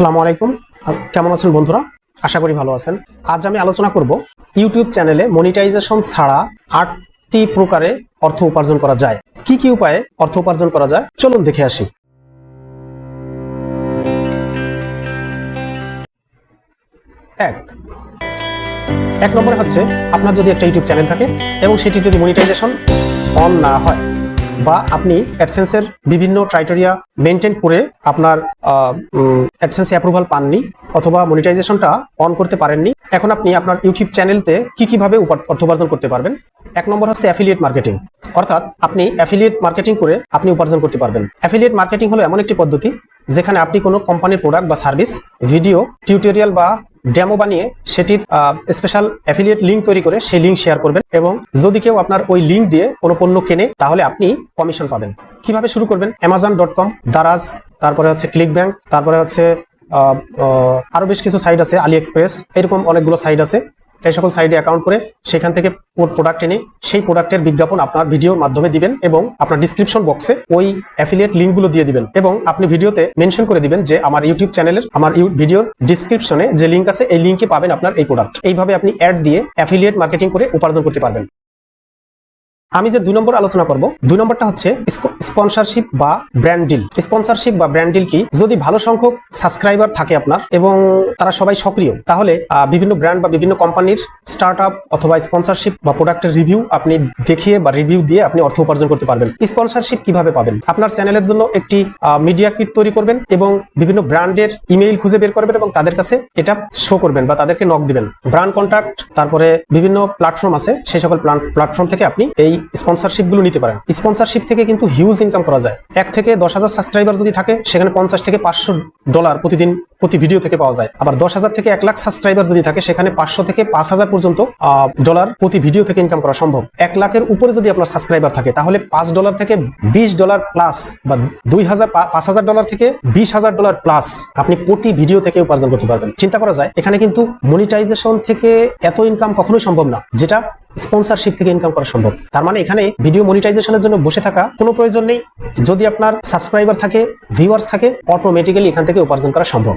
আসসালামু আলাইকুম। কেমন আছেন বন্ধুরা? আশা করি ভালো আছেন। আজ আমি আলোচনা করব ইউটিউব চ্যানেলে মনিটাইজেশন ছাড়া আটটি প্রকারে অর্থ উপার্জন করা যায়। কি কি উপায়ে অর্থ উপার্জন করা যায়? চলুন দেখে আসি। এক। এক নম্বরে হচ্ছে, আপনার যদি একটা ইউটিউব চ্যানেল থাকে এবং সেটি যদি মনিটাইজেশন অন না হয় বা আপনি অ্যাডসেন্সের বিভিন্ন ক্রাইটেরিয়া মেনটেন করে আপনার অ্যাডসেন্সে অ্যাপ্রুভাল পাননি অথবা মনিটাইজেশনটা অন করতে পারেননি, এখন আপনি আপনার ইউটিউব চ্যানেলতে কি কীভাবে অর্থ উপার্জন করতে পারবেন? এক নম্বর হচ্ছে অ্যাফিলিয়েট মার্কেটিং অর্থাৎ আপনি অ্যাফিলিয়েট মার্কেটিং করে আপনি উপার্জন করতে পারবেন। অ্যাফিলিয়েট মার্কেটিং হলো এমন একটি পদ্ধতি যেখানে আপনি কোনো কোম্পানির প্রোডাক্ট বা সার্ভিস ভিডিও টিউটোরিয়াল বা ডেমো বানিয়ে সেটির স্পেশাল অ্যাফিলিয়েট লিঙ্ক তৈরি করে সেই লিঙ্ক শেয়ার করবেন এবং যদি কেউ আপনার ওই লিঙ্ক দিয়ে কোনো পণ্য কেনে তাহলে আপনি কমিশন পাবেন। কীভাবে শুরু করবেন? অ্যামাজন ডট কম দারাজ তারপরে হচ্ছে ক্লিক ব্যাংক তারপরে হচ্ছে আহ, আহ, আরও বেশ কিছু সাইট আছে আলি এক্সপ্রেস এরকম অনেকগুলো সাইট আছে। এই সকল সাইডে অ্যাকাউন্ট করে সেখান থেকে প্রোডাক্ট এনে সেই প্রোডাক্টের বিজ্ঞাপন আপনার ভিডিওর মাধ্যমে দিবেন এবং আপনার ডিসক্রিপশন বক্সে ওই অ্যাফিলিয়েট লিঙ্কগুলো দিয়ে দিবেন এবং আপনি ভিডিওতে মেনশন করে দিবেন যে আমার ইউটিউব চ্যানেলের আমার ভিডিওর ডিসক্রিপশনে যে লিঙ্ক আছে, এই লিঙ্কে পাবেন আপনার এই প্রোডাক্ট এইভাবে আপনি অ্যাড দিয়ে অ্যাফিলিয়েট মার্কেটিং করে উপার্জন করতে পারবেন। আমি যে দুই নম্বর আলোচনা করব দুই নম্বরটা হচ্ছে স্পন্সরশিপ বা ব্র্যান্ড ডিল স্পন্সরশিপ বা ব্র্যান্ড ডিল কি? যদি ভালো সংখ্যক সাবস্ক্রাইবার থাকে আপনার এবং তারা সবাই সক্রিয়, তাহলে বিভিন্ন ব্র্যান্ড বা বিভিন্ন কোম্পানির স্টার্ট আপ অথবা স্পন্সরশিপ বা প্রোডাক্টের রিভিউ আপনি দেখিয়ে বা রিভিউ দিয়ে আপনি অর্থ উপার্জন করতে পারবেন। স্পন্সরশিপ কীভাবে পাবেন? আপনার চ্যানেলের জন্য একটি মিডিয়া কিট তৈরি করবেন এবং বিভিন্ন ব্র্যান্ডের ইমেইল খুঁজে বের করবেন এবং তাদের কাছে এটা শো করবেন বা তাদেরকে নক দিবেন। ব্র্যান্ড কন্ট্যাক্ট তারপরে বিভিন্ন প্ল্যাটফর্ম আছে, সেই সকল প্ল্যাটফর্ম থেকে আপনি এই স্পন্সরশিপগুলো নিতে পারেন। স্পন্সরশিপ থেকে কিন্তু হিউজ ইনকাম করা যায়। এক থেকে দশ হাজার সাবস্ক্রাইবার যদি থাকে, সেখানে পঞ্চাশ থেকে পাঁচশো ডলার প্রতিদিন প্রতি ভিডিও থেকে পাওয়া যায়। আবার দশ হাজার থেকে এক লাখ সাবস্ক্রাইবার যদি থাকে, সেখানে পাঁচশো থেকে পাঁচ হাজার পর্যন্ত ডলার প্রতি ভিডিও থেকে ইনকাম করা সম্ভব। এক লাখের উপরে যদি আপনার সাবস্ক্রাইবার থাকে, তাহলে পাঁচ ডলার থেকে বিশ ডলার প্লাস বা দুই হাজার পাঁচ হাজার ডলার থেকে বিশ হাজার ডলার প্লাস আপনি প্রতি ভিডিও থেকে উপার্জন করতে পারবেন। চিন্তা করা যায়, এখানে কিন্তু মনিটাইজেশন থেকে এত ইনকাম কখনোই সম্ভব না, যেটা স্পন্সরশিপ থেকে ইনকাম করা সম্ভব। তার মানে এখানে ভিডিও মনিটাইজেশনের জন্য বসে থাকা কোনো প্রয়োজন নেই। যদি আপনার সাবস্ক্রাইবার থাকে ভিউয়ার্স থাকে অটোমেটিক্যালি এখান থেকে উপার্জন করা সম্ভব।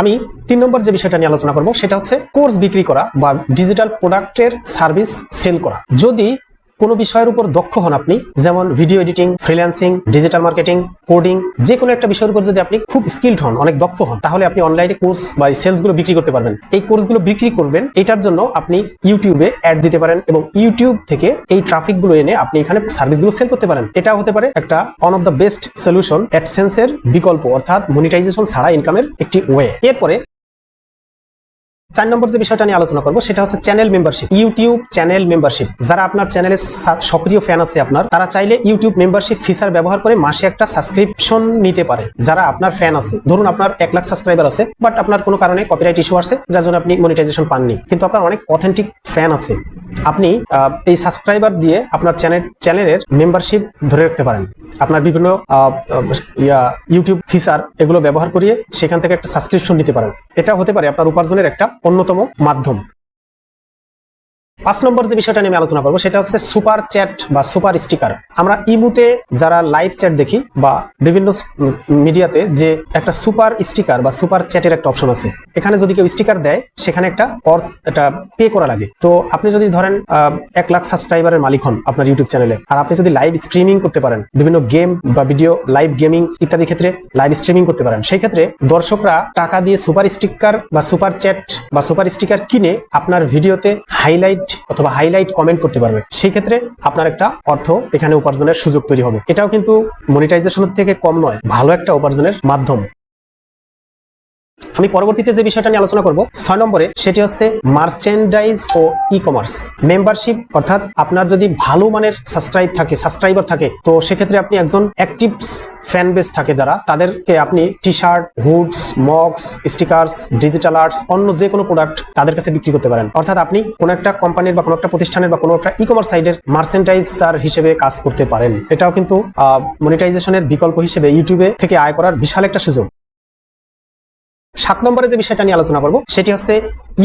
আমি তিন নম্বর যে বিষয়টা নিয়ে আলোচনা করব, সেটা হচ্ছে কোর্স বিক্রি করা বা ডিজিটাল প্রোডাক্টের সার্ভিস সেল করা। যদি কোনো বিষয়ের উপর দক্ষ হন আপনি, যেমন video editing, freelancing, digital marketing, coding, যে কোনো একটা বিষয়ের উপর যদি আপনি খুব স্কিল্ড হন, অনেক দক্ষ হন, তাহলে আপনি অনলাইনে কোর্স বা সেলসগুলো বিক্রি করতে পারবেন। এই কোর্সগুলো বিক্রি করবেন, এটার জন্য আপনি ইউটিউবে অ্যাড দিতে পারেন এবং ইউটিউব থেকে এই ট্রাফিকগুলো এনে আপনি এখানে সার্ভিসগুলো সেল করতে পারেন। এটা হতে পারে একটা one of the best solution অ্যাডসেন্সের বিকল্প, অর্থাৎ মনিটাইজেশন ছাড়া ইনকামের একটি ওয়ে এরপরে চার নম্বর যে বিষয়টা নিয়ে আলোচনা করব, সেটা হচ্ছে channel membership YouTube channel membership যারা আপনার চ্যানেলের সক্রিয় ফ্যান আছে আপনার, তারা চাইলে ইউটিউব মেম্বারশিপ ফিচার ব্যবহার করে মাসে একটা সাবস্ক্রিপশন নিতে পারে। যারা আপনার ফ্যান আছে, ধরুন আপনার এক লাখ সাবস্ক্রাইবার আছে বাট আপনার কোনো কারণে কপিরাইট ইস্যু আছে, যার জন্য আপনি মনিটাইজেশন পাননি। কিন্তু আপনার অনেক অথেন্টিক ফ্যান আছে। আপনি এই সাবস্ক্রাইবার দিয়ে আপনার চ্যানেল চ্যানেলের মেম্বারশিপ ধরে রাখতে পারেন। আপনার বিভিন্ন ইউটিউব ফিচার এগুলো ব্যবহার করিয়ে সেখান থেকে একটা সাবস্ক্রিপশন নিতে পারেন। এটা হতে পারে আপনার উপার্জনের একটা অন্যতম মাধ্যম। পাঁচ নম্বর যে বিষয়টা নিয়ে আমি আলোচনা করব, সেটা হচ্ছে সুপার চ্যাট বা সুপার স্টিকার। আমরা ইমুতে যারা লাইভ চ্যাট দেখি বা বিভিন্ন মিডিয়াতে যে একটা সুপার স্টিকার বা সুপার চ্যাটের একটা অপশন আছে, এখানে যদি কেউ স্টিকার দেয়, সেখানে একটা অর্থ এটা পে করা লাগে। তো আপনি যদি ধরেন এক লাখ সাবস্ক্রাইবারের মালিক হন আপনার ইউটিউব চ্যানেলে, আর আপনি যদি লাইভ স্ট্রিমিং করতে পারেন, বিভিন্ন গেম বা ভিডিও, লাইভ গেমিং ইত্যাদি ক্ষেত্রে লাইভ স্ট্রিমিং করতে পারেন, সেই ক্ষেত্রে দর্শকরা টাকা দিয়ে সুপার স্টিকার বা সুপার চ্যাট বা সুপার স্টিকার কিনে আপনার ভিডিওতে হাইলাইট অথবা হাইলাইট কমেন্ট করতে পারবে সেই ক্ষেত্রে আপনার একটা অর্থ এখানে উপার্জনের সুযোগ তৈরি হবে। এটাও কিন্তু মনিটাইজেশনের থেকে কম নয়, ভালো একটা উপার্জনের মাধ্যম। আমি পরবর্তীতে যে বিষয়টা নিয়ে আলোচনা করব, ছয় নম্বরে সেটি হচ্ছে মার্চেন্ডাইজ ও ই কমার্স মেম্বারশিপ অর্থাৎ আপনার যদি ভালো মানের সাবস্ক্রাইব থাকে সাবস্ক্রাইবার থাকে, তো সেক্ষেত্রে আপনি একজন অ্যাক্টিভ ফ্যান বেস থাকে যারা, তাদেরকে আপনি T shirt hoods mugs stickers digital arts অন্য যে কোনো প্রোডাক্ট তাদের কাছে বিক্রি করতে পারেন। অর্থাৎ আপনি কোনো একটা কোম্পানির বা কোনো একটা প্রতিষ্ঠানের বা কোনো একটা ই কমার্স সাইডের মার্চেন্ডাইজার হিসেবে কাজ করতে পারেন। এটাও কিন্তু মনিটাইজেশনের বিকল্প হিসেবে ইউটিউবে থেকে আয় করার বিশাল একটা সুযোগ। সাত নম্বরে যে বিষয়টা নিয়ে আলোচনা করব সেটি হচ্ছে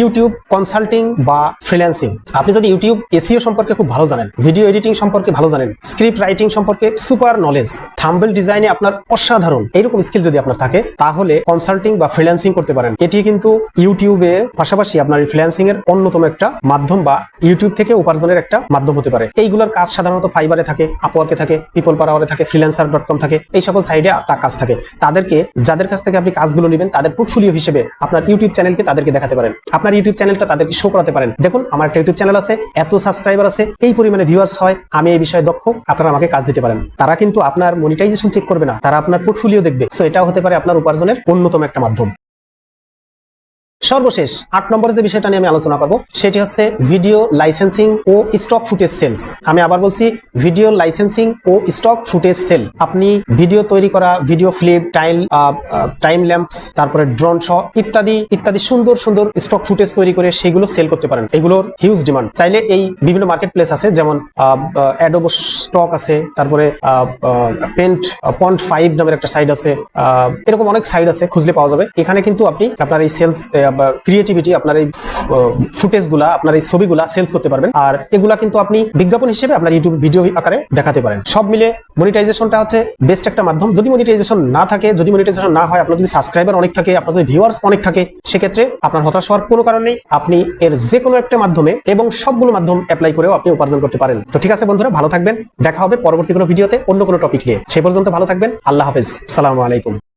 ইউটিউব কনসাল্টিং বা ফ্রিল্যান্সিং আপনি যদি ইউটিউব এসিও সম্পর্কে খুব ভালো জানেন ভিডিও এডিটিং সম্পর্কে ভালো জানেন স্ক্রিপ্ট রাইটিং সম্পর্কে সুপার নলেজ থাম্বেল ডিজাইনে আপনার অসাধারণ এইরকম স্কিল যদি আপনার থাকে, তাহলে কনসাল্টিং বা ফ্রিল্যান্সিং করতে পারেন। এটি কিন্তু ইউটিউবের পাশাপাশি আপনার ফ্রিল্যান্সিং এর অন্যতম একটা মাধ্যম বা ইউটিউব থেকে উপার্জনের একটা মাধ্যম হতে পারে। এইগুলোর কাজ সাধারণত ফাইবারে থাকে আপওয়ার্কে থাকে পিপল পাওয়ারে থাকে ফ্রিল্যান্সার ডট কম থাকে, এই সকল সাইডে তার কাজ থাকে। তাদেরকে, যাদের কাছ থেকে আপনি কাজগুলো নেবেন, তাদের পোর্টফোলিও হিসেবে আপনার ইউটিউব চ্যানেলকে তাদেরকে দেখাতে পারেন। আপনার ইউটিউব চ্যানেলটা তাদেরকে শো করাতে পারেন। দেখুন, আমার একটা ইউটিউব চ্যানেল আছে, এত সাবস্ক্রাইবার আছে, এই পরিমাণে ভিউয়ার্স হয়, আমি এই বিষয়ে দক্ষ, আপনারা আমাকে কাজ দিতে পারেন। তারা কিন্তু আপনার মনিটাইজেশন চেক করবে না, তারা আপনার পোর্টফোলিও দেখবে। সো এটাও হতে পারে আপনার উপার্জনের অন্যতম একটা মাধ্যম। সর্বশেষ আট নম্বরে যে বিষয়টা নিয়ে আমি আলোচনা করব, সেটি হচ্ছে ভিডিও লাইসেন্সিং ও স্টক ফুটেজ সেলস আমি আবার বলছি, ভিডিও লাইসেন্সিং ও স্টক ফুটেজ সেল আপনি ভিডিও তৈরি করা, video flip time time lapse তারপরে ড্রোন শ ইত্যাদি ইত্যাদি সুন্দর সুন্দর স্টক ফুটেজ তৈরি করে সেগুলো সেল করতে পারেন। এগুলোর হিউজ ডিমান্ড চাইলে এই বিভিন্ন মার্কেট প্লেস আছে, যেমন অ্যাডোবো স্টক আছে, তারপরে পেন্ট পয়েন্ট ফাইভ নামের একটা সাইট আছে এরকম অনেক সাইট আছে, খুঁজলে পাওয়া যাবে। এখানে কিন্তু আপনি আপনার এই সেলস ক্রিয়েটিভিটি আপনার এই ফুটেজগুলা আপনার এই ছবিগুলা সেলস করতে পারবেন। আর এগুলা কিন্তু আপনি বিজ্ঞাপন হিসেবে আপনার ইউটিউব ভিডিও আকারে দেখাতে পারেন। সব মিলে মনিটাইজেশনটা হচ্ছে বেস্ট একটা মাধ্যম। যদি মনিটাইজেশন না থাকে, যদি মনিটাইজেশন না হয়, আপনার যদি সাবস্ক্রাইবার অনেক থাকে, আপনার যদি ভিউয়ার্স অনেক থাকে, সেক্ষেত্রে আপনার হতাশ হওয়ার কোনো কারণ নেই। আপনি এর যে কোনো একটা মাধ্যমে এবং সবগুলো মাধ্যম অ্যাপ্লাই করেও আপনি উপার্জন করতে পারেন। তো ঠিক আছে বন্ধুরা, ভালো থাকবেন। দেখা হবে পরবর্তী কোনো ভিডিওতে অন্য কোনো টপিক নিয়ে। সে পর্যন্ত ভালো থাকবেন। আল্লাহ হাফেজ। সালামু আলাইকুম।